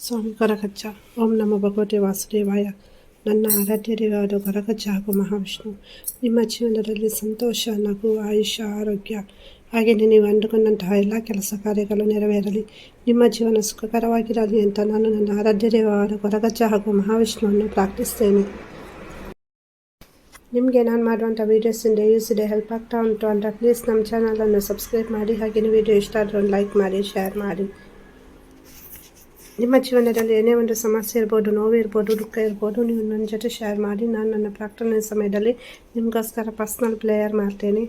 ಸ್ವಾಮಿ ಕೊರಗಜ್ಜ ಓಂ ನಮ್ಮ ಭಗವತಿ ವಾಸುದೇವಾಯ. ನನ್ನ ಆರಾಧ್ಯ ದೇವಾದ ಹಾಗೂ ಮಹಾವಿಷ್ಣು. ನಿಮ್ಮ ಜೀವನದಲ್ಲಿ ಸಂತೋಷ, ನಗು ಆಯುಷ ಆರೋಗ್ಯ. ಹಾಗೆಯೇ ನೀವು ಅಂದುಕೊಂಡಂತಹ ಎಲ್ಲ ಕೆಲಸ ಕಾರ್ಯಗಳು ನೆರವೇರಲಿ. ನಿಮ್ಮ ಜೀವನ ಸುಖಕರವಾಗಿರಲಿ ಅಂತ ನಾನು ನನ್ನ ಆರಾಧ್ಯ ದೇವಾದ ಹಾಗೂ ಮಹಾವಿಷ್ಣುವನ್ನು ಪ್ರಾರ್ಥಿಸ್ತೇನೆ ನಿಮಗೆ ನಾನು ಮಾಡುವಂಥ ವೀಡಿಯೋಸಿಂದ ಯೂಸ್ ಇದೆ ಹೆಲ್ಪ್ ಆಗ್ತಾ ಉಂಟು ಅಂತ ಪ್ಲೀಸ್ ನಮ್ಮ ಚಾನಲನ್ನು ಸಬ್ಸ್ಕ್ರೈಬ್ ಮಾಡಿ. ಹಾಗೆಯೇ ವಿಡಿಯೋ ಇಷ್ಟ ಆದರೂ ಲೈಕ್ ಮಾಡಿ ಶೇರ್ ಮಾಡಿ. ನಿಮ್ಮ ಜೀವನದಲ್ಲಿ ಏನೇ ಒಂದು ಸಮಸ್ಯೆ ಇರ್ಬೋದು, ನೋವು ಇರ್ಬೋದು, ದುಃಖ ಇರ್ಬೋದು, ನೀವು ನನ್ನ ಜೊತೆ ಶೇರ್ ಮಾಡಿ, ನಾನು ನನ್ನ ಪ್ರಾರ್ಥನೆ ಸಮಯದಲ್ಲಿ ನಿಮಗೋಸ್ಕರ ಪರ್ಸ್ನಲ್ ಪ್ಲೇಯರ್ ಮಾಡ್ತೇನೆ.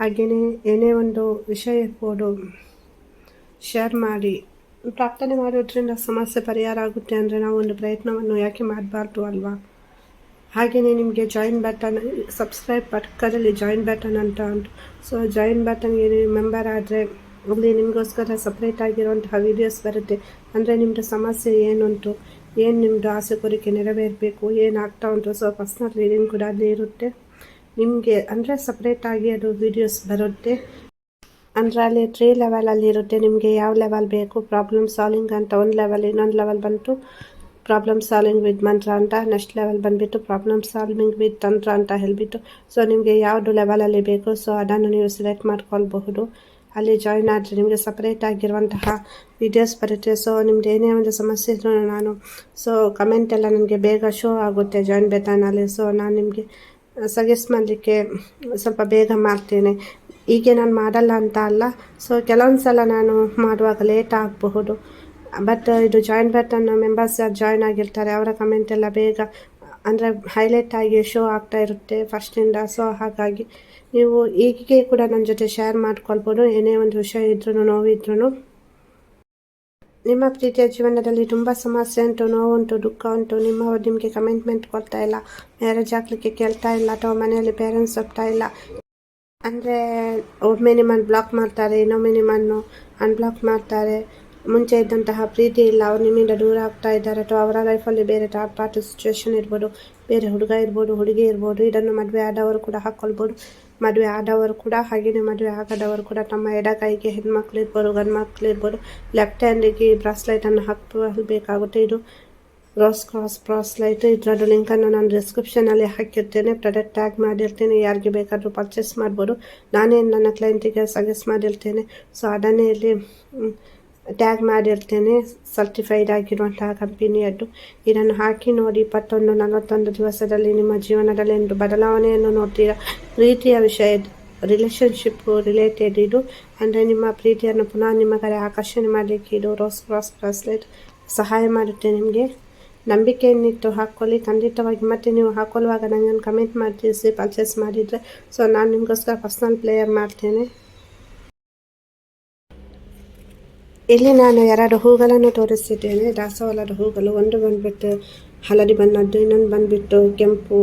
ಹಾಗೆಯೇ ಏನೇ ಒಂದು ವಿಷಯ ಇರ್ಬೋದು ಶೇರ್ ಮಾಡಿ. ಪ್ರಾರ್ಥನೆ ಮಾಡೋದ್ರಿಂದ ಸಮಸ್ಯೆ ಪರಿಹಾರ ಆಗುತ್ತೆ ಅಂದರೆ ನಾವು ಒಂದು ಪ್ರಯತ್ನವನ್ನು ಯಾಕೆ ಮಾಡಬಾರ್ದು ಅಲ್ವಾ? ಹಾಗೆಯೇ ನಿಮಗೆ ಜಾಯಿನ್ ಬಟನ್ ಸಬ್ಸ್ಕ್ರೈಬ್ ಪಕ್ಕದಲ್ಲಿ ಜಾಯಿನ್ ಬಟನ್ ಅಂತ ಉಂಟು. ಸೊ ಜಾಯಿನ್ ಬಟನ್ಗೆ ಮೆಂಬರ್ ಆದರೆ ಅಲ್ಲಿ ನಿಮಗೋಸ್ಕರ ಸಪ್ರೇಟ್ ಆಗಿರುವಂತಹ ವೀಡಿಯೋಸ್ ಬರುತ್ತೆ. ಅಂದರೆ ನಿಮ್ಮದು ಸಮಸ್ಯೆ ಏನುಂಟು, ಏನು ನಿಮ್ಮದು ಆಸೆ ಕೋರಿಕೆ ನೆರವೇರಬೇಕು ಏನಾಗ್ತಾ ಉಂಟು? ಸೊ ಪರ್ಸ್ನಲ್ ರೀಡಿಂಗ್ ಕೂಡ ಅಲ್ಲಿ ಇರುತ್ತೆ. ನಿಮಗೆ ಅಂದರೆ ಸಪ್ರೇಟಾಗಿ ಅದು ವೀಡಿಯೋಸ್ ಬರುತ್ತೆ. ಅಂದರೆ ಅಲ್ಲಿ ತ್ರೀ ಲೆವೆಲಲ್ಲಿ ಇರುತ್ತೆ. ನಿಮಗೆ ಯಾವ ಲೆವೆಲ್ ಬೇಕು? ಪ್ರಾಬ್ಲಮ್ ಸಾಲ್ವಿಂಗ್ ಅಂತ ಒಂದು ಲೆವೆಲ್ ಇನ್ನೊಂದು ಲೆವೆಲ್ ಬಂತು. ಪ್ರಾಬ್ಲಮ್ ಸಾಲ್ವಿಂಗ್ ವಿತ್ ಮಂತ್ರ ಅಂತ ನೆಕ್ಸ್ಟ್ ಲೆವೆಲ್ ಬಂದುಬಿಟ್ಟು ಪ್ರಾಬ್ಲಮ್ ಸಾಲ್ವಿಂಗ್ ವಿತ್ ತಂತ್ರ ಅಂತ ಹೇಳಿಬಿಟ್ಟು. ಸೊ ನಿಮಗೆ ಯಾವುದು ಲೆವೆಲಲ್ಲಿ ಬೇಕು? ಸೊ ಅದನ್ನು ನೀವು ಸೆಲೆಕ್ಟ್ ಮಾಡ್ಕೊಳ್ಬಹುದು. ಅಲ್ಲಿ ಜಾಯಿನ್ ಆದರೆ ನಿಮಗೆ ಸಪ್ರೇಟ್ ಆಗಿರುವಂತಹ ವಿಡಿಯೋಸ್ ಬರುತ್ತೆ. ಸೊ ನಿಮ್ದು ಏನೇ ಒಂದು ಸಮಸ್ಯೆ ಇದ್ರೂ ನಾನು ಸೊ ಕಮೆಂಟ್ ಎಲ್ಲ ನನಗೆ ಬೇಗ ಶೋ ಆಗುತ್ತೆ ಜಾಯಿನ್ ಬೇತಾನಲ್ಲಿ. ಸೊ ನಾನು ನಿಮಗೆ ಸಜೆಸ್ಟ್ ಮಾಡಲಿಕ್ಕೆ ಸ್ವಲ್ಪ ಬೇಗ ಮಾಡ್ತೇನೆ. ಹೀಗೆ ನಾನು ಮಾಡಲ್ಲ ಅಂತ ಅಲ್ಲ. ಸೊ ಕೆಲವೊಂದು ಸಲ ನಾನು ಮಾಡುವಾಗ ಲೇಟ್ ಆಗಬಹುದು. ಬಟ್ ಇದು ಜಾಯಿನ್ ಬಟನ್ ಮೆಂಬರ್ಸ್ ಜಾಯ್ನ್ ಆಗಿರ್ತಾರೆ, ಅವರ ಕಮೆಂಟ್ ಎಲ್ಲ ಬೇಗ ಅಂದರೆ ಹೈಲೈಟ್ ಆಗಿ ಶೋ ಆಗ್ತಾ ಇರುತ್ತೆ ಫಸ್ಟಿಂದ ಸೊ ಹಾಗಾಗಿ ನೀವು ಈಗೇ ಕೂಡ ನನ್ನ ಜೊತೆ ಶೇರ್ ಮಾಡ್ಕೊಳ್ಬೋದು, ಏನೇ ಒಂದು ವಿಷಯ ಇದ್ರೂ ನೋವಿದ್ರೂ ನಿಮ್ಮ ಪ್ರೀತಿಯ ಜೀವನದಲ್ಲಿ ತುಂಬ ಸಮಸ್ಯೆ ಉಂಟು, ನೋವುಂಟು, ದುಃಖ ಉಂಟು, ನಿಮ್ಮ ನಿಮಗೆ ಕಮಿಟ್ಮೆಂಟ್ ಕೊಡ್ತಾ ಇಲ್ಲ ಮ್ಯಾರೇಜ್ ಆಗಲಿಕ್ಕೆ ಕೇಳ್ತಾ ಇಲ್ಲ, ಅಥವಾ ಮನೆಯಲ್ಲಿ ಪೇರೆಂಟ್ಸ್ ಒಪ್ತಾ ಇಲ್ಲ. ಅಂದರೆ ಒಮ್ಮೆ ನಿಮ್ಮನ್ನು ಬ್ಲಾಕ್ ಮಾಡ್ತಾರೆ, ಇನ್ನೊಮ್ಮೆ ನಿಮ್ಮನ್ನು ಅನ್ಬ್ಲಾಕ್ ಮಾಡ್ತಾರೆ. ಮುಂಚೆ ಇದ್ದಂತಹ ಪ್ರೀತಿ ಇಲ್ಲ. ಅವ್ರು ನಿಮ್ಮಿಂದ ದೂರ ಆಗ್ತಾ ಇದ್ದಾರೆ. ಅಥವಾ ಅವರ ಲೈಫಲ್ಲಿ ಬೇರೆ ಥರ್ಡ್ ಪಾರ್ಟಿ ಸಿಚುವೇಶನ್ ಇರ್ಬೋದು, ಬೇರೆ ಹುಡುಗ ಇರ್ಬೋದು, ಹುಡುಗಿ ಇರ್ಬೋದು, ಇದನ್ನು ಮದುವೆ ಆದವರು ಕೂಡ ಹಾಕ್ಕೊಳ್ಬೋದು ಮದುವೆ ಆದವರು ಕೂಡ ಹಾಗೆಯೇ ಮದುವೆ ಆಗದವರು ಕೂಡ ತಮ್ಮ ಎಡಗೈಗೆ ಹೆಣ್ಮಕ್ಳು ಇರ್ಬೋದು ಗಂಡು ಮಕ್ಳು ಇರ್ಬೋದು ಲೆಫ್ಟ್ ಹ್ಯಾಂಡಿಗೆ ಬ್ರಾಸ್ಲೈಟನ್ನು ಹಾಕಬೇಕಾಗುತ್ತೆ. ಇದು ರೋಸ್ ಕ್ರಾಸ್ ಬ್ರಾಸ್ಲೈಟ್ ಇದರದ್ದು ಲಿಂಕನ್ನು ನಾನು ಡಿಸ್ಕ್ರಿಪ್ಷನಲ್ಲಿ ಹಾಕಿರ್ತೇನೆ. Product tag ಮಾಡಿರ್ತೇನೆ. ಯಾರಿಗೆ ಬೇಕಾದರೂ ಪರ್ಚೇಸ್ ಮಾಡ್ಬೋದು. ನಾನೇ ನನ್ನ ಕ್ಲೈಂಟಿಗೆ ಸಜೆಸ್ಟ್ ಮಾಡಿರ್ತೇನೆ. ಸೊ ಅದನ್ನೇ ಇಲ್ಲಿ ಟ್ಯಾಗ್ ಮಾಡಿರ್ತೇನೆ ಸರ್ಟಿಫೈಡ್ ಆಗಿರುವಂತಹ ಕಂಪನಿಯದ್ದು ಇದನ್ನು ಹಾಕಿ ನೋಡಿ, ಇಪ್ಪತ್ತೊಂದು, ನಲವತ್ತೊಂದು ದಿವಸದಲ್ಲಿ ನಿಮ್ಮ ಜೀವನದಲ್ಲಿ ಒಂದು ಬದಲಾವಣೆಯನ್ನು ನೋಡ್ತೀರಾ? ಪ್ರೀತಿಯ ವಿಷಯ ರಿಲೇಷನ್ಶಿಪ್ ರಿಲೇಟೆಡ್ ಇದು. ಅಂದರೆ ನಿಮ್ಮ ಪ್ರೀತಿಯನ್ನು ಪುನಃ ನಿಮ್ಮ ಕಡೆ ಆಕರ್ಷಣೆ ಮಾಡಲಿಕ್ಕೆ ಇದು ರೋಸ್ ಕ್ರಾಸ್ ಬ್ರಾಸ್ಲೆಟ್ ಸಹಾಯ ಮಾಡುತ್ತೆ ನಿಮಗೆ. ನಂಬಿಕೆಯನ್ನಿಟ್ಟು ಹಾಕ್ಕೊಳ್ಳಿ ಖಂಡಿತವಾಗಿ ಮತ್ತೆ ನೀವು ಹಾಕೊಳ್ಳುವಾಗ ನನಗೆ ಕಮೆಂಟ್ ಮಾಡಿ ಪರ್ಚೇಸ್ ಮಾಡಿದರೆ. ಸೊ ನಾನು ನಿಮಗೋಸ್ಕರ ಪರ್ಸ್ನಲ್ ಪ್ಲೇಯರ್ ಮಾಡ್ತೇನೆ. ಇಲ್ಲಿ ನಾನು ಎರಡು ಹೂಗಳನ್ನು ತೋರಿಸಿದ್ದೇನೆ. ದಾಸವಾಳದ ಹೂಗಳು ಒಂದು ಬಂದುಬಿಟ್ಟು ಹಳದಿ ಬಣ್ಣದ್ದು, ಇನ್ನೊಂದು ಬಂದುಬಿಟ್ಟು ಕೆಂಪು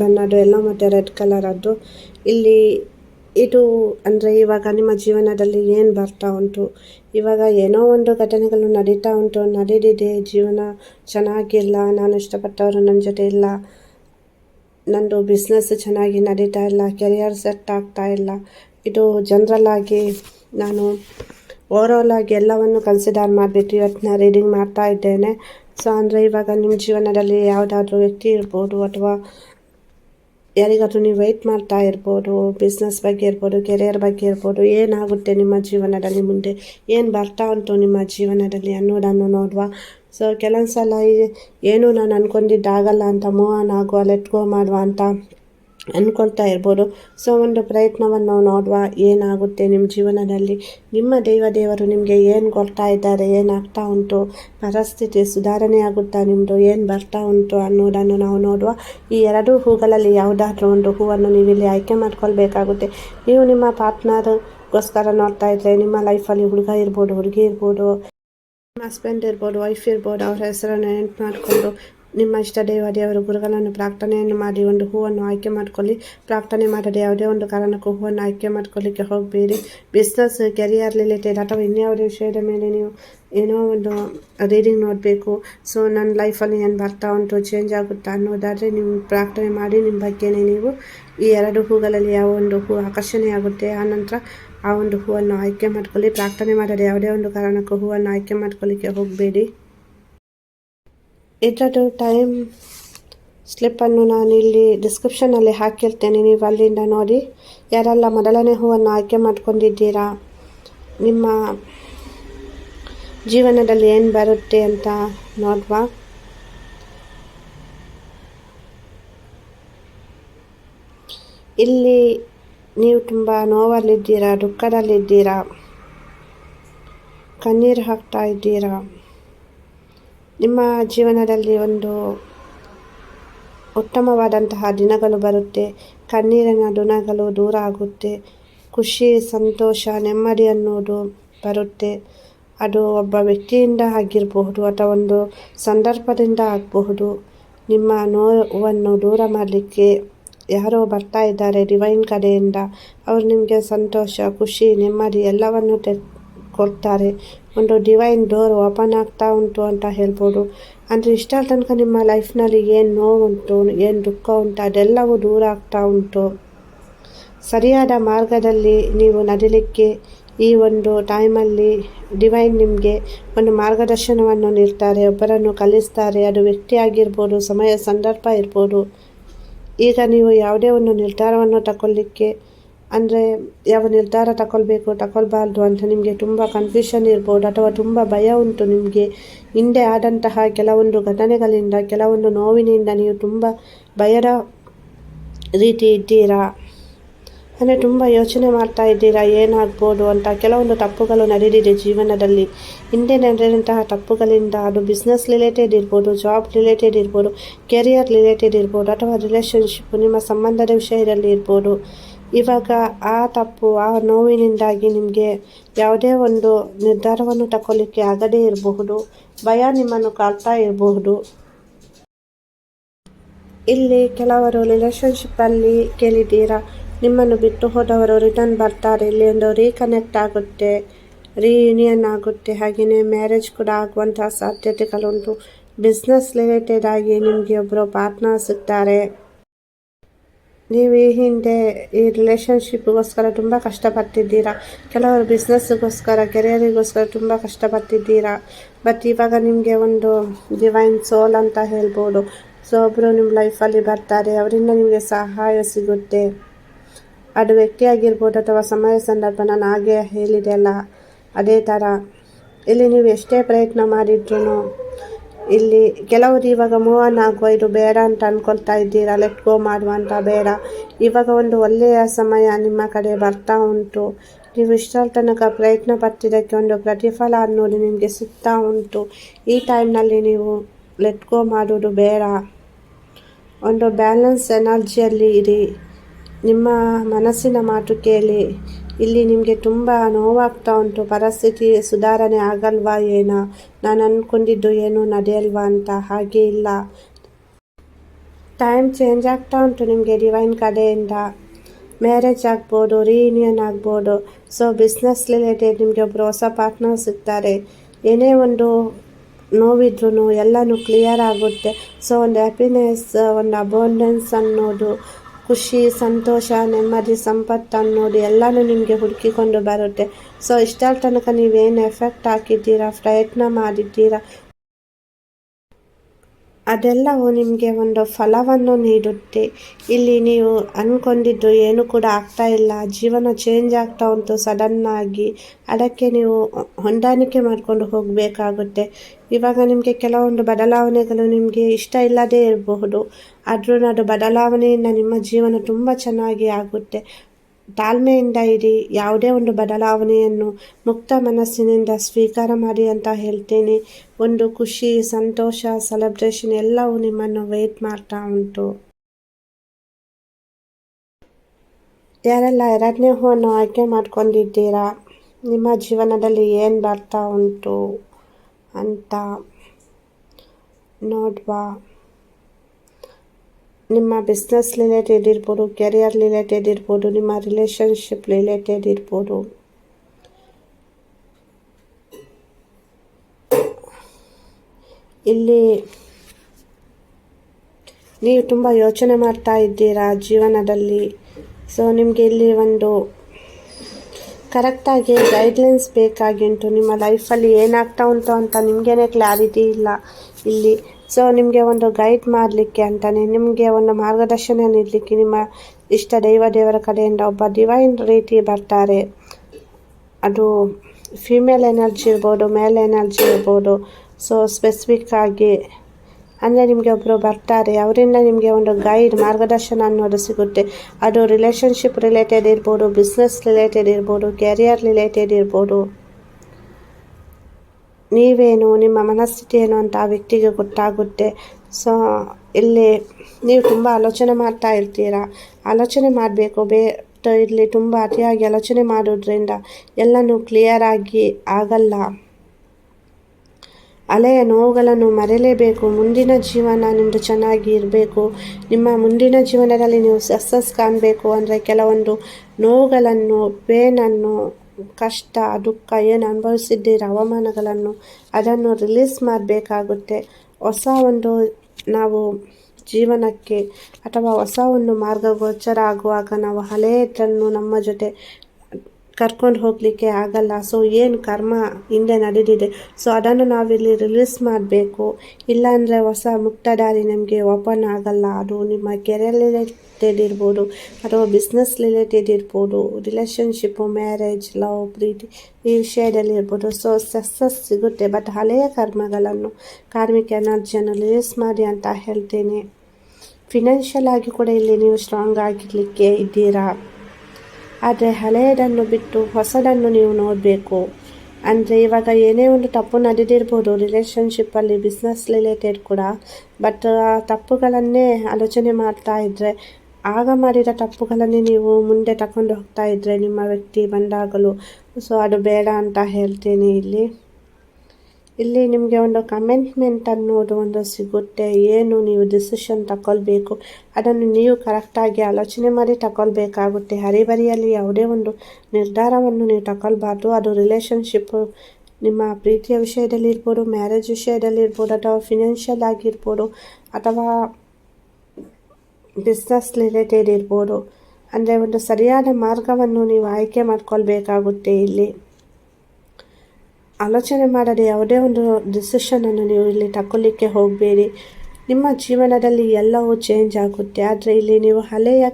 ಬಣ್ಣದ್ದು, ಎಲ್ಲ ಮತ್ತು ರೆಡ್ ಕಲರದ್ದು. ಇಲ್ಲಿ ಇದು ಅಂದರೆ ಇವಾಗ ನಿಮ್ಮ ಜೀವನದಲ್ಲಿ ಏನು ಬರ್ತಾ ಉಂಟು? ಇವಾಗ ಏನೋ ಒಂದು ಘಟನೆಗಳು ನಡೀತಾ ಉಂಟು, ನಡೆದಿದೆ. ಜೀವನ ಚೆನ್ನಾಗಿಲ್ಲ, ನಾನು ಇಷ್ಟಪಟ್ಟವರು ನನ್ನ ಜೊತೆ ಇಲ್ಲ. ನಂದು ಬಿಸ್ನೆಸ್ ಚೆನ್ನಾಗಿ ನಡೀತಾ ಇಲ್ಲ ಕೆರಿಯರ್ ಸೆಟ್ ಆಗ್ತಾ ಇಲ್ಲ. ಇದು ಜನರಲ್ ಆಗಿ ನಾನು ಓವರಾಲ್ ಆಗಿ ಎಲ್ಲವನ್ನು ಕನ್ಸಿಡರ್ ಮಾಡಿಬಿಟ್ಟು ಇವತ್ತಿನ ರೀಡಿಂಗ್ ಮಾಡ್ತಾ ಇದ್ದೇನೆ. ಸೊ ಅಂದರೆ ಇವಾಗ ನಿಮ್ಮ ಜೀವನದಲ್ಲಿ ಯಾವುದಾದ್ರೂ ವ್ಯಕ್ತಿ ಇರ್ಬೋದು ಅಥವಾ ಯಾರಿಗಾದ್ರೂ ನೀವು ವೆಯ್ಟ್ ಮಾಡ್ತಾ ಇರ್ಬೋದು ಬಿಸ್ನೆಸ್ ಬಗ್ಗೆ ಇರ್ಬೋದು ಕೆರಿಯರ್ ಬಗ್ಗೆ ಇರ್ಬೋದು, ಏನಾಗುತ್ತೆ ನಿಮ್ಮ ಜೀವನದಲ್ಲಿ ಮುಂದೆ, ಏನು ಬರ್ತಾ ಉಂಟು ನಿಮ್ಮ ಜೀವನದಲ್ಲಿ ಅನ್ನೋದನ್ನು ನೋಡುವ. ಸೊ ಕೆಲವೊಂದು ಸಲ ಏನು ನಾನು ಅಂದ್ಕೊಂಡಿದ್ದಾಗಲ್ಲ ಅಂತ ಮೂವ್ ಆನ್ ಆಗುವ ಲೆಟ್ ಗೋ ಮಾಡುವ ಅಂತ ಅಂದ್ಕೊಳ್ತಾ ಇರ್ಬೋದು. ಸೊ ಒಂದು ಪ್ರಯತ್ನವನ್ನು ನೋಡುವ ಏನಾಗುತ್ತೆ ನಿಮ್ಮ ಜೀವನದಲ್ಲಿ. ನಿಮ್ಮ ದೈವ ದೇವರು ನಿಮಗೆ ಏನು ಕೊಡ್ತಾ ಇದ್ದಾರೆ, ಏನಾಗ್ತಾ ಉಂಟು, ಪರಿಸ್ಥಿತಿ ಸುಧಾರಣೆ ಆಗುತ್ತಾ ನಿಮ್ಮದು ಏನು ಬರ್ತಾ ಉಂಟು ಅನ್ನೋದನ್ನು ನಾವು ನೋಡುವ. ಈ ಎರಡೂ ಹೂಗಳಲ್ಲಿ ಯಾವುದಾದ್ರೂ ಒಂದು ಹೂವನ್ನು ನೀವು ಇಲ್ಲಿ ಆಯ್ಕೆ ಮಾಡ್ಕೊಳ್ಬೇಕಾಗುತ್ತೆ. ನೀವು ನಿಮ್ಮ ಪಾರ್ಟ್ನರ್ಗೋಸ್ಕರ ನೋಡ್ತಾ ಇದ್ದರೆ ನಿಮ್ಮ ಲೈಫಲ್ಲಿ ಹುಡುಗ ಇರ್ಬೋದು, ಹುಡುಗಿ ಇರ್ಬೋದು ಹಸ್ಬೆಂಡ್ ಇರ್ಬೋದು ವೈಫ್ ಇರ್ಬೋದು, ಅವರ ಹೆಸರನ್ನು ನೆನ್ಪು ಮಾಡಿಕೊಂಡು ನಿಮ್ಮ ಇಷ್ಟ ದೇವ ದೇವರು ಗುರುಗಳನ್ನು ಪ್ರಾರ್ಥನೆಯನ್ನು ಮಾಡಿ ಒಂದು ಹೂವನ್ನು ಆಯ್ಕೆ ಮಾಡಿಕೊಳ್ಳಿ. ಪ್ರಾರ್ಥನೆ ಮಾಡದೆ ಯಾವುದೇ ಒಂದು ಕಾರಣಕ್ಕೂ ಹೂವನ್ನು ಆಯ್ಕೆ ಮಾಡ್ಕೊಳ್ಳಿಕ್ಕೆ ಹೋಗಬೇಡಿ. ಬಿಸ್ನೆಸ್ ಕೆರಿಯರ್ ರಿಲೇಟೆಡ್ ಅಥವಾ ಇನ್ಯಾವುದೇ ವಿಷಯದ ಮೇಲೆ ನೀವು ಏನೋ ಒಂದು ರೀಡಿಂಗ್ ನೋಡಬೇಕು. ಸೊ ನನ್ನ ಲೈಫಲ್ಲಿ ಏನು ಬರ್ತಾ ಉಂಟು ಚೇಂಜ್ ಆಗುತ್ತಾ ಅನ್ನೋದಾದರೆ ನೀವು ಪ್ರಾರ್ಥನೆ ಮಾಡಿ, ನಿಮ್ಮ ಬಗ್ಗೆನೇ ನೀವು ಈ ಎರಡು ಹೂಗಳಲ್ಲಿ ಯಾವ ಒಂದು ಹೂ ಆಕರ್ಷಣೆ ಆಗುತ್ತೆ, ಆ ನಂತರ ಆ ಒಂದು ಹೂವನ್ನು ಆಯ್ಕೆ ಮಾಡ್ಕೊಳ್ಳಿ. ಪ್ರಾರ್ಥನೆ ಮಾಡದೆ ಯಾವುದೇ ಒಂದು ಕಾರಣಕ್ಕೂ ಹೂವನ್ನು ಆಯ್ಕೆ ಮಾಡ್ಕೊಳ್ಳಿಕ್ಕೆ ಹೋಗಬೇಡಿ. ಇದರದ್ದು ಟೈಮ್ ಸ್ಲಿಪ್ಪನ್ನು ನಾನು ಇಲ್ಲಿ ಡಿಸ್ಕ್ರಿಪ್ಷನಲ್ಲಿ ಹಾಕಿರ್ತೇನೆ. ನೀವು ಅಲ್ಲಿಂದ ನೋಡಿ, ಯಾರೆಲ್ಲ ಮೊದಲನೇ ಹೂವನ್ನು ಆಯ್ಕೆ ಮಾಡ್ಕೊಂಡಿದ್ದೀರಾ, ನಿಮ್ಮ ಜೀವನದಲ್ಲಿ ಏನು ಬರುತ್ತೆ ಅಂತ ನೋಡುವ. ಇಲ್ಲಿ ನೀವು ತುಂಬ ನೋವಲ್ಲಿದ್ದೀರಾ, ದುಃಖದಲ್ಲಿದ್ದೀರಾ, ಕಣ್ಣೀರು ಹಾಕ್ತಾ ಇದ್ದೀರಾ. ನಿಮ್ಮ ಜೀವನದಲ್ಲಿ ಒಂದು ಉತ್ತಮವಾದಂತಹ ದಿನಗಳು ಬರುತ್ತೆ. ಕಣ್ಣೀರಿನ ದಿನಗಳು ದೂರ ಆಗುತ್ತೆ. ಖುಷಿ, ಸಂತೋಷ, ನೆಮ್ಮದಿ ಅನ್ನೋದು ಬರುತ್ತೆ. ಅದು ಒಬ್ಬ ವ್ಯಕ್ತಿಯಿಂದ ಆಗಿರಬಹುದು ಅಥವಾ ಒಂದು ಸಂದರ್ಭದಿಂದ ಆಗಬಹುದು. ನಿಮ್ಮ ನೋವನ್ನು ದೂರ ಮಾಡಲಿಕ್ಕೆ ಯಾರೋ ಬರ್ತಾ ಇದ್ದಾರೆ ಡಿವೈನ್ ಕಡೆಯಿಂದ. ಅವರು ನಿಮಗೆ ಸಂತೋಷ, ಖುಷಿ, ನೆಮ್ಮದಿ ಎಲ್ಲವನ್ನು ತೆ ಕೊಡ್ತಾರೆ. ಒಂದು ಡಿವೈನ್ ಡೋರ್ ಓಪನ್ ಆಗ್ತಾ ಉಂಟು ಅಂತ ಹೇಳ್ಬೋದು. ಅಂದರೆ ಇಷ್ಟರ ತನಕ ನಿಮ್ಮ ಲೈಫ್ನಲ್ಲಿ ಏನು ನೋವುಂಟು, ಏನು ದುಃಖ ಉಂಟು, ಅದೆಲ್ಲವೂ ದೂರ ಆಗ್ತಾ ಉಂಟು. ಸರಿಯಾದ ಮಾರ್ಗದಲ್ಲಿ ನೀವು ನಡಿಲಿಕ್ಕೆ ಈ ಒಂದು ಟೈಮಲ್ಲಿ ಡಿವೈನ್ ನಿಮಗೆ ಒಂದು ಮಾರ್ಗದರ್ಶನವನ್ನು ನೀಡ್ತಾರೆ. ಒಬ್ಬರನ್ನು ಕಲಿಸ್ತಾರೆ. ಅದು ವ್ಯಕ್ತಿ ಆಗಿರ್ಬೋದು, ಸಮಯ, ಸಂದರ್ಭ ಇರ್ಬೋದು. ಈಗ ನೀವು ಯಾವುದೇ ಒಂದು ನಿರ್ಧಾರವನ್ನು ತಗೊಳ್ಳಿಕ್ಕೆ ಅಂದರೆ ಯಾವ ನಿರ್ಧಾರ ತಗೊಳ್ಬೇಕು ತಗೊಳ್ಬಾರ್ದು ಅಂತ ನಿಮಗೆ ತುಂಬ ಕನ್ಫ್ಯೂಷನ್ ಇರ್ಬೋದು ಅಥವಾ ತುಂಬ ಭಯ ಉಂಟು ನಿಮಗೆ. ಹಿಂದೆ ಆದಂತಹ ಕೆಲವೊಂದು ಘಟನೆಗಳಿಂದ, ಕೆಲವೊಂದು ನೋವಿನಿಂದ ನೀವು ತುಂಬ ಭಯದ ರೀತಿ ಇದ್ದೀರಾ? ಅಂದರೆ ತುಂಬ ಯೋಚನೆ ಮಾಡ್ತಾ ಇದ್ದೀರಾ, ಏನಾಗ್ಬೋದು ಅಂತ ಕೆಲವೊಂದು ತಪ್ಪುಗಳು ನಡೆದಿದೆ ಜೀವನದಲ್ಲಿ. ಹಿಂದೆ ನಡೆದಂತಹ ತಪ್ಪುಗಳಿಂದ ಅದು ಬಿಸ್ನೆಸ್ ರಿಲೇಟೆಡ್ ಇರ್ಬೋದು ಜಾಬ್ ರಿಲೇಟೆಡ್ ಇರ್ಬೋದು ಕೆರಿಯರ್ ರಿಲೇಟೆಡ್ ಇರ್ಬೋದು, ಅಥವಾ ರಿಲೇಷನ್ಶಿಪ್ ನಿಮ್ಮ ಸಂಬಂಧದ ವಿಷಯದಲ್ಲಿ ಇರ್ಬೋದು. ಇವಾಗ ಆ ತಪ್ಪು, ಆ ನೋವಿನಿಂದಾಗಿ ನಿಮಗೆ ಯಾವುದೇ ಒಂದು ನಿರ್ಧಾರವನ್ನು ತಗೊಳ್ಳಿಕ್ಕೆ ಆಗದೇ ಇರಬಹುದು. ಭಯ ನಿಮ್ಮನ್ನು ಕಾಡ್ತಾ ಇರಬಹುದು. ಇಲ್ಲಿ ಕೆಲವರು ರಿಲೇಷನ್ಶಿಪ್ಪಲ್ಲಿ ಕೇಳಿದ್ದೀರಾ? ನಿಮ್ಮನ್ನು ಬಿಟ್ಟು ಹೋದವರು ರಿಟರ್ನ್ ಬರ್ತಾರೆ. ಇಲ್ಲಿ ಒಂದು ರೀಕನೆಕ್ಟ್ ಆಗುತ್ತೆ ರೀಯೂನಿಯನ್ ಆಗುತ್ತೆ. ಹಾಗೆಯೇ ಮ್ಯಾರೇಜ್ ಕೂಡ ಆಗುವಂತಹ ಸಾಧ್ಯತೆಗಳುಂಟು. ಬಿಸ್ನೆಸ್ ರಿಲೇಟೆಡ್ ಆಗಿ ನಿಮಗೆ ಒಬ್ಬರು ಪಾರ್ಟ್ನರ್ ಸಿಗ್ತಾರೆ. ನೀವು ಈ ಹಿಂದೆ ಈ ರಿಲೇಷನ್ಶಿಪ್ಗೋಸ್ಕರ ತುಂಬ ಕಷ್ಟಪಟ್ಟಿದ್ದೀರಾ? ಕೆಲವರು ಬಿಸ್ನೆಸ್ಗೋಸ್ಕರ ಕೆರಿಯರಿಗೋಸ್ಕರ ತುಂಬ ಕಷ್ಟಪಟ್ಟಿದ್ದೀರಾ? ಬಟ್ ಇವಾಗ ನಿಮಗೆ ಒಂದು ಡಿವೈನ್ ಸೋಲ್ ಅಂತ ಹೇಳ್ಬೋದು. ಸೊ ಒಬ್ಬರು ನಿಮ್ಮ ಲೈಫಲ್ಲಿ ಬರ್ತಾರೆ, ಅವರಿಂದ ನಿಮಗೆ ಸಹಾಯ ಸಿಗುತ್ತೆ. ಅದು ವ್ಯಕ್ತಿ ಆಗಿರ್ಬೋದು ಅಥವಾ ಸಮಯ ಸಂದರ್ಭ ನಾನು ಹಾಗೆ ಹೇಳಿದೆ ಅಲ್ಲ, ಅದೇ ಥರ. ಇಲ್ಲಿ ನೀವು ಎಷ್ಟೇ ಪ್ರಯತ್ನ ಮಾಡಿದ್ರು ಇಲ್ಲಿ ಕೆಲವರು ಇವಾಗ ಮೂವ್ ಆನ್ ಆಗುವ ಇದು ಬೇಡ ಅಂತ ಅನ್ಕೊಳ್ತಾ ಇದ್ದೀರಾ ಲೆಟ್ ಗೋ ಮಾಡುವಂಥ ಬೇಡ. ಇವಾಗ ಒಂದು ಒಳ್ಳೆಯ ಸಮಯ ನಿಮ್ಮ ಕಡೆ ಬರ್ತಾ ಉಂಟು. ನೀವು ಇಷ್ಟರ ತನಕ ಪ್ರಯತ್ನ ಪಟ್ಟಿದ್ದಕ್ಕೆ ಒಂದು ಪ್ರತಿಫಲ ಅನ್ನೋದು ನಿಮಗೆ ಸಿಗ್ತಾ ಉಂಟು. ಈ ಟೈಮ್ನಲ್ಲಿ ನೀವು ಲೆಟ್ ಗೋ ಮಾಡೋದು ಬೇಡ. ಒಂದು ಬ್ಯಾಲೆನ್ಸ್ ಎನರ್ಜಿಯಲ್ಲಿ ಇರಿ. ನಿಮ್ಮ ಮನಸ್ಸಿನ ಮಾತು ಕೇಳಿ. ಇಲ್ಲಿ ನಿಮಗೆ ತುಂಬ ನೋವಾಗ್ತಾ ಉಂಟು. ಪರಿಸ್ಥಿತಿ ಸುಧಾರಣೆ ಆಗಲ್ವಾ ಏನೋ? ನಾನು ಅಂದ್ಕೊಂಡಿದ್ದು ಏನು ನಡೆಯಲ್ವಾ ಅಂತ. ಹಾಗೆ ಇಲ್ಲ. ಟೈಮ್ ಚೇಂಜ್ ಆಗ್ತಾ ಉಂಟು ನಿಮಗೆ ಡಿವೈನ್ ಕಡೆಯಿಂದ. ಮ್ಯಾರೇಜ್ ಆಗ್ಬೋದು ರಿಯೂನಿಯನ್ ಆಗ್ಬೋದು. ಸೊ ಬಿಸ್ನೆಸ್ ರಿಲೇಟೆಡ್ ನಿಮಗೆ ಒಬ್ಬರು ಹೊಸ ಪಾರ್ಟ್ನರ್ ಸಿಗ್ತಾರೆ. ಏನೇ ಒಂದು ನೋವಿದ್ರೂ ಎಲ್ಲನೂ ಕ್ಲಿಯರ್ ಆಗುತ್ತೆ. ಸೊ ಒಂದು ಹ್ಯಾಪಿನೆಸ್ ಒಂದು ಅಬೋಂಡೆನ್ಸ್ ಅನ್ನೋದು ಖುಷಿ, ಸಂತೋಷ, ನೆಮ್ಮದಿ, ಸಂಪತ್ತು ಅನ್ನೋದು ಎಲ್ಲನೂ ನಿಮಗೆ ಹುಡುಕಿಕೊಂಡು ಬರುತ್ತೆ. ಸೊ ಇಷ್ಟರ ತನಕ ನೀವೇನು ಎಫೆಕ್ಟ್ ಹಾಕಿದ್ದೀರಾ, ಪ್ರಯತ್ನ ಮಾಡಿದ್ದೀರಾ ಅದೆಲ್ಲವೂ ನಿಮಗೆ ಒಂದು ಫಲವನ್ನು ನೀಡುತ್ತೆ. ಇಲ್ಲಿ ನೀವು ಅಂದ್ಕೊಂಡಿದ್ದು ಏನು ಕೂಡ ಆಗ್ತಾ ಇಲ್ಲ. ಜೀವನ ಚೇಂಜ್ ಆಗ್ತಾ ಉಂಟು ಸಡನ್ನಾಗಿ ಅದಕ್ಕೆ ನೀವು ಹೊಂದಾಣಿಕೆ ಮಾಡಿಕೊಂಡು ಹೋಗಬೇಕಾಗುತ್ತೆ. ಇವಾಗ ನಿಮಗೆ ಕೆಲವೊಂದು ಬದಲಾವಣೆಗಳು ನಿಮಗೆ ಇಷ್ಟ ಇಲ್ಲದೇ ಇರಬಹುದು. ಆದರೂ ಅದು ಬದಲಾವಣೆಯಿಂದ ನಿಮ್ಮ ಜೀವನ ತುಂಬ ಚೆನ್ನಾಗಿ ಆಗುತ್ತೆ. ತಾಳ್ಮೆಯಿಂದ ಇರಿ, ಯಾವುದೇ ಒಂದು ಬದಲಾವಣೆಯನ್ನು ಮುಕ್ತ ಮನಸ್ಸಿನಿಂದ ಸ್ವೀಕಾರ ಮಾಡಿ ಅಂತ ಹೇಳ್ತೇನೆ. ಒಂದು ಖುಷಿ, ಸಂತೋಷ ಸೆಲೆಬ್ರೇಷನ್ ಎಲ್ಲವೂ ನಿಮ್ಮನ್ನು ವೆಯ್ಟ್ ಮಾಡ್ತಾ ಉಂಟು. ಯಾರೆಲ್ಲ ಎರಡನೇ ಹೂವನ್ನು ಆಯ್ಕೆ ಮಾಡ್ಕೊಂಡಿದ್ದೀರಾ? ನಿಮ್ಮ ಜೀವನದಲ್ಲಿ ಏನು ಬರ್ತಾ ಉಂಟು ಅಂತ ನೋಡುವ. ನಿಮ್ಮ ಬಿಸ್ನೆಸ್ ರಿಲೇಟೆಡ್ ಇರ್ಬೋದು ಕೆರಿಯರ್ ರಿಲೇಟೆಡ್ ಇರ್ಬೋದು, ನಿಮ್ಮ ರಿಲೇಷನ್ಶಿಪ್ ರಿಲೇಟೆಡ್ ಇರ್ಬೋದು. ಇಲ್ಲಿ ನೀವು ತುಂಬ ಯೋಚನೆ ಮಾಡ್ತಾ ಇದ್ದೀರಾ ಜೀವನದಲ್ಲಿ. ಸೊ ನಿಮಗೆ ಇಲ್ಲಿ ಒಂದು ಕರೆಕ್ಟಾಗಿ ಗೈಡ್ಲೈನ್ಸ್ ಬೇಕಾಗಿಂಟು, ನಿಮ್ಮ ಲೈಫಲ್ಲಿ ಏನಾಗ್ತಾ ಉಂಟು ಅಂತ ನಿಮಗೇನೆ ಕ್ಲಾರಿಟಿ ಇಲ್ಲ. ಇಲ್ಲಿ ಸೊ ನಿಮಗೆ ಒಂದು ಗೈಡ್ ಮಾಡಲಿಕ್ಕೆ ಅಂತಾನೆ, ನಿಮಗೆ ಒಂದು ಮಾರ್ಗದರ್ಶನ ನೀಡಲಿಕ್ಕೆ ನಿಮ್ಮ ಇಷ್ಟ ದೈವ ದೇವರ ಕಡೆಯಿಂದ ಒಬ್ಬ ಡಿವೈನ್ ರೀತಿ ಬರ್ತಾರೆ. ಅದು ಫಿಮೇಲ್ ಎನರ್ಜಿ ಇರ್ಬೋದು ಮೇಲ್ ಎನರ್ಜಿ ಇರ್ಬೋದು. ಸೊ ಸ್ಪೆಸಿಫಿಕ್ ಆಗಿ ಅಂದರೆ ನಿಮಗೆ ಒಬ್ಬರು ಬರ್ತಾರೆ, ಅವರಿಂದ ನಿಮಗೆ ಒಂದು ಗೈಡ್ ಮಾರ್ಗದರ್ಶನ ಅನ್ನೋದು ಸಿಗುತ್ತೆ. ಅದು ರಿಲೇಷನ್ಶಿಪ್ ರಿಲೇಟೆಡ್ ಇರ್ಬೋದು ಬಿಸ್ನೆಸ್ ರಿಲೇಟೆಡ್ ಇರ್ಬೋದು ಕೆರಿಯರ್ ರಿಲೇಟೆಡ್ ಇರ್ಬೋದು. ನೀವೇನು ನಿಮ್ಮ ಮನಸ್ಥಿತಿ ಏನು ಅಂತ ಆ ವ್ಯಕ್ತಿಗೆ ಗೊತ್ತಾಗುತ್ತೆ. ಸೊ ಇಲ್ಲಿ ನೀವು ತುಂಬ ಆಲೋಚನೆ ಮಾಡ್ತಾ ಇರ್ತೀರಾ? ಆಲೋಚನೆ ಮಾಡಬೇಕು. ಬೇ ಇಲ್ಲಿ ತುಂಬ ಅತಿಯಾಗಿ ಆಲೋಚನೆ ಮಾಡೋದ್ರಿಂದ ಎಲ್ಲನೂ ಕ್ಲಿಯರಾಗಿ ಆಗಲ್ಲ. ಹಳೆಯ ನೋವುಗಳನ್ನು ಮರೆಯಲೇಬೇಕು. ಮುಂದಿನ ಜೀವನ ನಿಮ್ಮದು ಚೆನ್ನಾಗಿ ಇರಬೇಕು. ನಿಮ್ಮ ಮುಂದಿನ ಜೀವನದಲ್ಲಿ ನೀವು ಸಕ್ಸಸ್ ಕಾಣಬೇಕು. ಅಂದರೆ ಕೆಲವೊಂದು ನೋವುಗಳನ್ನು ಪೇನನ್ನು ಕಷ್ಟ, ದುಃಖ, ಏನು ಅನುಭವಿಸಿದ್ದೀರ ಅವಮಾನಗಳನ್ನು ಅದನ್ನು ರಿಲೀಸ್ ಮಾಡಬೇಕಾಗುತ್ತೆ. ಹೊಸ ಒಂದು ನಾವು ಜೀವನಕ್ಕೆ ಅಥವಾ ಹೊಸ ಒಂದು ಮಾರ್ಗಗೋಚರ ಆಗುವಾಗ ನಾವು ಹಳೆಯದನ್ನು ನಮ್ಮ ಜೊತೆ ಕರ್ಕೊಂಡು ಹೋಗಲಿಕ್ಕೆ ಆಗಲ್ಲ. ಸೊ ಏನು ಕರ್ಮ ಹಿಂದೆ ನಡೆದಿದೆ? ಸೊ ಅದನ್ನು ನಾವಿಲ್ಲಿ ರಿಲೀಸ್ ಮಾಡಬೇಕು. ಇಲ್ಲಾಂದರೆ ಹೊಸ ಮುಕ್ತದಾರಿ ನಮಗೆ ಓಪನ್ ಆಗಲ್ಲ. ಅದು ನಿಮ್ಮ ಕೆರಿಯರ್ ರಿಲೇಟೆಡ್ ಇರ್ಬೋದು, ಅಥವಾ ಬಿಸ್ನೆಸ್ ರಿಲೇಟೆಡ್ ಇರ್ಬೋದು ರಿಲೇಷನ್ಶಿಪ್ಪು ಮ್ಯಾರೇಜ್ ಲವ್ ಪ್ರೀತಿ ಈ ವಿಷಯದಲ್ಲಿ ಇರ್ಬೋದು. ಸೊ ಸಕ್ಸಸ್ ಸಿಗುತ್ತೆ ಬಟ್ ಹಳೆಯ ಕರ್ಮಗಳನ್ನು, ಕಾರ್ಮಿಕ ಎನರ್ಜಿಯನ್ನು ರಿಲೀಸ್ ಮಾಡಿ ಅಂತ ಹೇಳ್ತೇನೆ. ಫಿನಾನ್ಷಿಯಲ್ ಆಗಿ ಕೂಡ ಇಲ್ಲಿ ನೀವು ಸ್ಟ್ರಾಂಗ್ ಆಗಿರಲಿಕ್ಕೆ ಇದ್ದೀರಾ? ಆದರೆ ಹಳೆಯದನ್ನು ಬಿಟ್ಟು ಹೊಸದನ್ನು ನೀವು ನೋಡಬೇಕು. ಅಂದರೆ ಇವಾಗ ಏನೇ ಒಂದು ತಪ್ಪು ನಡೆದಿರ್ಬೋದು ರಿಲೇಷನ್ಶಿಪ್ಪಲ್ಲಿ ಬಿಸ್ನೆಸ್ ರಿಲೇಟೆಡ್ ಕೂಡ. ಬಟ್ ಆ, ತಪ್ಪುಗಳನ್ನೇ ಆಲೋಚನೆ ಮಾಡ್ತಾ ಇದ್ದರೆ ಆಗ ಮಾಡಿದ ತಪ್ಪುಗಳನ್ನೇ ನೀವು ಮುಂದೆ ತಕೊಂಡು ಹೋಗ್ತಾ ಇದ್ದರೆ ನಿಮ್ಮ ವ್ಯಕ್ತಿ ಬಂದಾಗಲು, ಸೊ, ಅದು ಬೇಡ ಅಂತ ಹೇಳ್ತೇನೆ ಇಲ್ಲಿ. ಇಲ್ಲಿ ನಿಮಗೆ ಒಂದು ಕಮೆಂಟ್ಮೆಂಟ್ ಅನ್ನೋದು ಒಂದು ಸಿಗುತ್ತೆ. ಏನು ನೀವು ಡಿಸಿಷನ್ ತಗೊಳ್ಬೇಕು ಅದನ್ನು ನೀವು ಕರೆಕ್ಟಾಗಿ ಆಲೋಚನೆ ಮಾಡಿ ತಗೊಳ್ಬೇಕಾಗುತ್ತೆ ಹರಿಬರಿಯಲ್ಲಿ ಯಾವುದೇ ಒಂದು ನಿರ್ಧಾರವನ್ನು ನೀವು ತಗೊಳ್ಬಾರ್ದು ಅದು ರಿಲೇಷನ್ಶಿಪ್ ನಿಮ್ಮ ಪ್ರೀತಿಯ ವಿಷಯದಲ್ಲಿ ಇರ್ಬೋದು ಮ್ಯಾರೇಜ್ ವಿಷಯದಲ್ಲಿ ಇರ್ಬೋದು, ಅಥವಾ ಫಿನಾನ್ಷಿಯಲ್ ಆಗಿರ್ಬೋದು ಅಥವಾ ಬಿಸ್ನೆಸ್ ರಿಲೇಟೆಡ್ ಇರ್ಬೋದು. ಅಂದರೆ ಒಂದು ಸರಿಯಾದ ಮಾರ್ಗವನ್ನು ನೀವು ಆಯ್ಕೆ ಮಾಡ್ಕೊಳ್ಬೇಕಾಗುತ್ತೆ ಇಲ್ಲಿ. ಆಲೋಚನೆ ಮಾಡದೆ ಯಾವುದೇ ಒಂದು ಡಿಸಿಷನನ್ನು ನೀವು ಇಲ್ಲಿ ತಗೊಳ್ಳಿಕ್ಕೆ ಹೋಗಬೇಡಿ. ನಿಮ್ಮ ಜೀವನದಲ್ಲಿ ಎಲ್ಲವೂ ಚೇಂಜ್ ಆಗುತ್ತೆ. ಆದರೆ ಇಲ್ಲಿ ನೀವು ಹಳೆಯ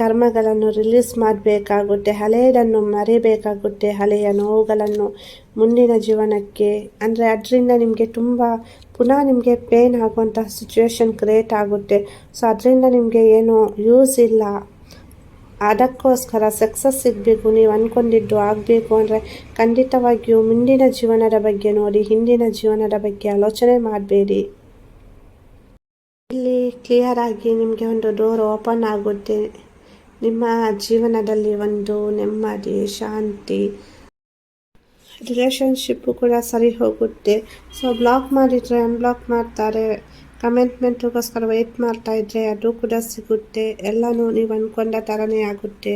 ಕರ್ಮಗಳನ್ನು ರಿಲೀಸ್ ಮಾಡಬೇಕಾಗುತ್ತೆ. ಹಳೆಯದನ್ನು ಮರೆಯಬೇಕಾಗುತ್ತೆ ಹಳೆಯ ನೋವುಗಳನ್ನು ಮುಂದಿನ ಜೀವನಕ್ಕೆ. ಅಂದರೆ ಅದರಿಂದ ನಿಮಗೆ ತುಂಬ ಪುನಃ ನಿಮಗೆ ಪೇನ್ ಆಗುವಂತಹ ಸಿಚುವೇಶನ್ ಕ್ರಿಯೇಟ್ ಆಗುತ್ತೆ. ಸೊ ಅದರಿಂದ ನಿಮಗೆ ಏನು ಯೂಸ್ ಇಲ್ಲ. ಅದಕ್ಕೋಸ್ಕರ ಸಕ್ಸಸ್ ಸಿಗಬೇಕು ನೀವು ಅಂದ್ಕೊಂಡಿದ್ದು ಆಗಬೇಕು ಅಂದರೆ ಖಂಡಿತವಾಗಿಯೂ ಮುಂದಿನ ಜೀವನದ ಬಗ್ಗೆ ನೋಡಿ, ಹಿಂದಿನ ಜೀವನದ ಬಗ್ಗೆ ಆಲೋಚನೆ ಮಾಡಬೇಡಿ. ಇಲ್ಲಿ ಕ್ಲಿಯರ್ ಆಗಿ ನಿಮಗೆ ಒಂದು ಡೋರ್ ಓಪನ್ ಆಗುತ್ತೆ. ನಿಮ್ಮ ಜೀವನದಲ್ಲಿ ಒಂದು ನೆಮ್ಮದಿ, ಶಾಂತಿ ರಿಲೇಷನ್ಶಿಪ್ಪು ಕೂಡ ಸರಿ ಹೋಗುತ್ತೆ. ಸೊ ಬ್ಲಾಕ್ ಮಾಡಿದರೆ ಅನ್ಬ್ಲಾಕ್ ಮಾಡ್ತಾರೆ. ಕಮೆಂಟ್ಮೆಂಟ್ಗೋಸ್ಕರ ವೆಯ್ಟ್ ಮಾಡ್ತಾ ಇದ್ರೆ ಅದು ಕೂಡ ಸಿಗುತ್ತೆ. ಎಲ್ಲನೂ ನೀವು ಅಂದ್ಕೊಂಡ ಥರನೇ ಆಗುತ್ತೆ.